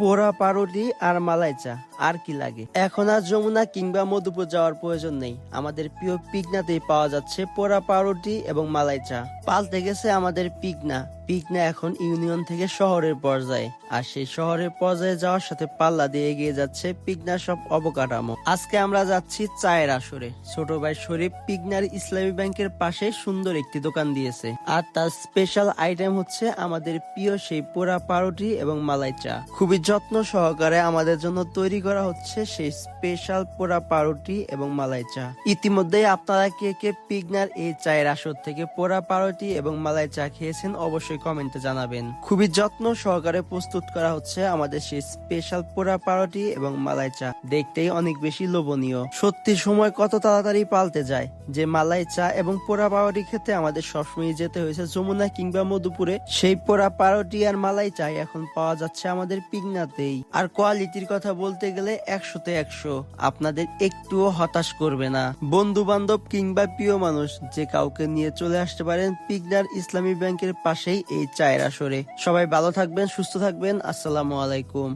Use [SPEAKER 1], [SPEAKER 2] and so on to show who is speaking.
[SPEAKER 1] পোড়া পাউরুটি আর মালাই চা, আর কি লাগে? এখন আর যমুনা কিংবা মধুপুর যাওয়ার প্রয়োজন নেই। আমাদের প্রিয় পিগনাতেই পাওয়া যাচ্ছে পোড়া পাউরুটি এবং মালাই চা। পাল্টে গেছে আমাদের পিকনা। পিকনা এখন ইউনিয়ন থেকে শহরের পর্যায়ে। আর সেই শহরের পর্যায়ে যাওয়ার সাথে পাল্লা দিয়ে এগিয়ে যাচ্ছে পিকনা সব অবকাঠামো। আজকে আমরা যাচ্ছি চায়ের আসরে। ছোট ভাই শরীফ পিকনার ইসলামী ব্যাংকের পাশে সুন্দর একটি দোকান দিয়েছে। আর তার স্পেশাল আইটেম হচ্ছে আমাদের প্রিয় সেই পোড়া পাউরুটি এবং মালাই চা। খুবই যত্ন সহকারে আমাদের জন্য তৈরি করা হচ্ছে সেই স্পেশাল পোড়া পাউরুটি এবং মালাই চা। ইতিমধ্যেই আপনারা কে কে পিগনার এই চায়ের আসর থেকে পোড়া পাউরুটি এবং মালাই চা খেয়েছেন অবশ্যই কমেন্টে জানাবেন। খুবই যত্ন সহকারে প্রস্তুত করা হচ্ছে আমাদের সেই স্পেশাল পোড়া পাউরুটি এবং মালাই চা। দেখতেই অনেক বেশি লোভনীয়। সত্যি সময় কত তাড়াতাড়ি পাল্টে যায়। যে মালাই চা এবং পোড়া পাউরুটি খেতে আমাদের সবসময় যেতে হয়েছে যমুনা কিংবা মধুপুরে, সেই পোড়া পাউরুটি আর মালাই চা এখন পাওয়া যাচ্ছে আমাদের পিগনাতেই আর কোয়ালিটির কথা বলতে গেলে একশোতে একশো। আপনাদের একটুও হতাশ করবে না। বন্ধু বান্ধব কিংবা প্রিয় মানুষ যে কাউকে নিয়ে চলে আসতে পারেন পিগনার ইসলামী ব্যাংকের পাশেই এই চায়ের আসরে। সবাই ভালো থাকবেন সুস্থ থাকবেন। আসসালামু আলাইকুম।